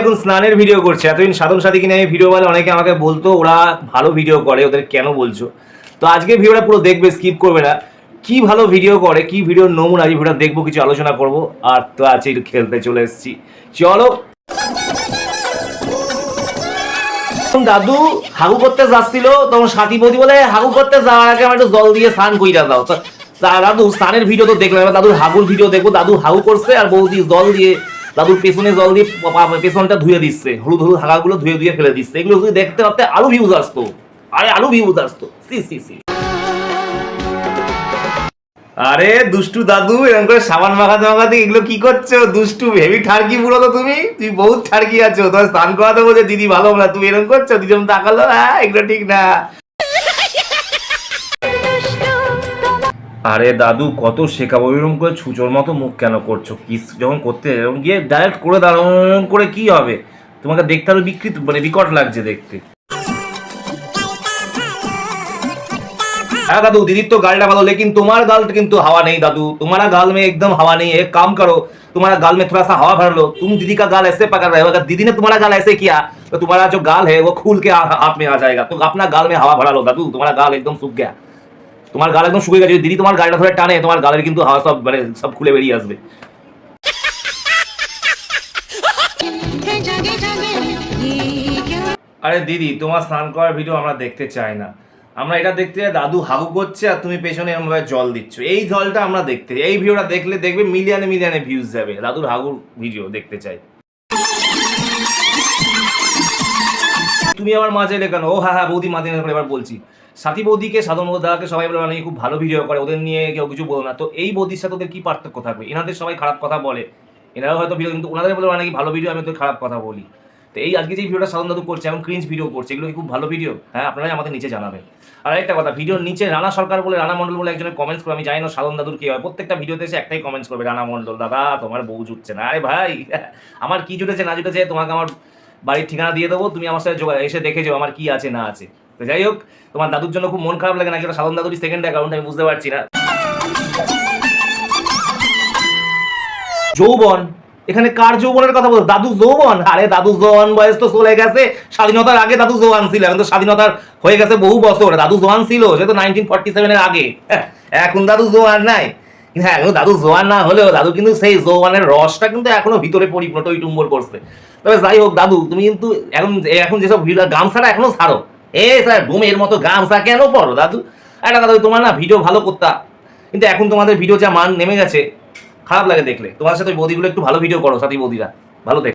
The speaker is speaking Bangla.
এখন স্নানের ভিডিও করছে। এতদিন সাধন সাথী কিনে আমি ভিডিও বলে অনেকে আমাকে বলতো, ওরা ভালো ভিডিও করে, ওদের কেন বলছো? তো আজকে ভিডিওটা পুরো দেখবে স্কিপ করবে না। কি ভালো ভিডিও করে, কি ভিডিও নমুনা, এই ভিডিও দেখব, কিছু আলোচনা করব। আর তো আছে খেলতে চলে এসেছি। চলো। দাদু হাগু করতে যাচ্ছিল, তখন সাথী বৌদি বলে, হাগু করতে যাওয়ার আগে আমার একটু জল দিয়ে স্নান কইরা দাও। দাদু, স্নানের ভিডিও তো দেখলাম দাদুর হাগুর ভিডিও দেখব। দাদু হাগু করছে, আর বৌদি জল দিয়ে দাদুর পেছনে জল দিয়ে পেছনটা ধুয়ে দিচ্ছে, হলুদ হলুদ হাগাগুলো ধুয়ে ধুয়ে ফেলে দিচ্ছে। এগুলো যদি দেখতে পারতে আরও ভিউজ আসতো। আরে আরও ভিউজ আসতো। সি সি সি। আরে দুষ্টু দাদু, এরকম করে সাবান মাখাতে মাখাতে এগুলো কি করছ? দুষ্টু হেভি ঠারকি পুরো তো তুমি? তুমি বহুত ঠারকি আছো তোমার স্নান করাতে বলছে, দিদি ভালো না। তুমি এরকম করছ? দিদি তাকালো হ্যাঁ এগুলো ঠিক না। আরে দাদু কত শেখাবো এরকম করে ছুচোর মতো মুখ কেন করছো কিস যখন করতে এরকম গিয়ে ডাইরেক্ট করে দাঁড়ানো করে কি হবে তোমাকে দেখতে আরো বিকৃত মানে বিকট লাগছে দেখতে हाँ दादू दीदी तो गाल डालो लेकिन तुम्हारा गाल কিন্তু हवा नहीं दादू तुम्हारा गाल में एकदम हवा नहीं है एक काम करो तुम्हारा गाल में थोड़ा सा हवा भर लो तुम दीदी का गाल ऐसे पकड़ रहे हो अगर दीदी ने तुम्हारा गाल ऐसे किया तो तुम्हारा जो गाल है वो खुल के आ- हाथ में आ जाएगा तो अपना गाल में हवा भरा लो दादू तुम्हारा गाल एकदम सूख गया তোমার গাল একদম শুকিয়ে গেছে। দিদি তোমার গালটা ধরে টানে, তোমার গালের কিন্তু হাওয়া সব মানে সব খুলে বেরিয়ে আসবে। আরে দিদি, তোমার স্নান করার ভিডিও আমরা দেখতে চাই না। আমরা এটা দেখতে চাই, দাদু হাগু করছে আর তুমি পেছনে এরকমভাবে জল দিচ্ছ। এই জলটা আমরা দেখতে, এই ভিডিওটা দেখলে দেখবে মিলিয়নে মিলিয়নে ভিউজ যাবে। দাদুর হাগুর ভিডিও দেখতে চাই। তুমি আমার মাঝে লেখানো ও হ্যাঁ হ্যাঁ বৌদি মাঝে এবার বলছি। সাথী বৌদিকে সাধন দাদাকে সবাই বলে মানে খুব ভালো ভিডিও করে, ওদের নিয়ে কেউ কিছু বলো না। তো এই বৌদির সাথে ওদের কি পার্থক্য থাকবে? এনাদের সবাই খারাপ কথা বলে। এনারাও হয়তো ভিডিও কিন্তু ওনাদের বলে নাকি ভালো ভিডিও আমি তো খারাপ কথা বলি। তো এই আজকে যে ভিডিওটা সাধন দাদু করছে এখন ক্রিঞ্জ ভিডিও করছে, এগুলো কি খুব ভালো ভিডিও হ্যাঁ আপনারাই আমাদের নিচে জানাবেন। আর একটা কথা ভিডিওর নিচে রানা সরকার বলে, রানা মন্ডল বলে একজনের কমেন্টস করে, আমি জানি না সাধন দাদুর কি হয়। প্রত্যেকটা ভিডিওতে এসে একটাই কমেন্টস করবে, রানা মন্ডল দাদা, তোমার বউ জুটছে না। আরে ভাই, আমার কি জুটেছে, না জুটেছে, তোমাকে আমার বাড়ির ঠিকানা দিয়ে দেবো, তুমি আমার সাথে যোগা- এসে দেখে যাও, আমার কি আছে, না আছে। তো যাই হোক তোমার দাদুর জন্য খুব মন খারাপ লাগে না ওটা সাধন দাদুরই সেকেন্ড অ্যাকাউন্ট আমি বুঝতে পারছি না। যৌবন এখানে কার যৌবনের কথা বলছো? দাদু যৌবন? আরে দাদু জোয়ান বয়স তো চলে গেছে। স্বাধীনতার আগে দাদু জোয়ান ছিল এখন তো স্বাধীনতার হয়ে গেছে বহু বছর। দাদু জোয়ান ছিল সে তো নাইনটিন ফর্টি সেভেনের আগে। হ্যাঁ, এখন দাদু জোয়ান নাই। হ্যাঁ এখন দাদু জোয়ান না হলেও দাদু কিন্তু সেই জোয়ানের রসটা কিন্তু এখনও ভিতরে পরিপূর্ণ টইটুম্বর করছে। তবে যাই হোক দাদু তুমি কিন্তু এখন এখন যেসব গামছাটা এখনও ছাড়ো। এ স্যার বোমের মতো গামছা কেন পড়ো দাদু? একটা দাদু তোমার না ভিডিও ভালো করতা। কিন্তু এখন তোমাদের ভিডিও যা মান নেমে গেছে, খারাপ লাগে দেখলে। তোমার সাথে বৌদিগুলো একটু ভালো ভিডিও করো, সাথী বৌদিরা। ভালো দেখ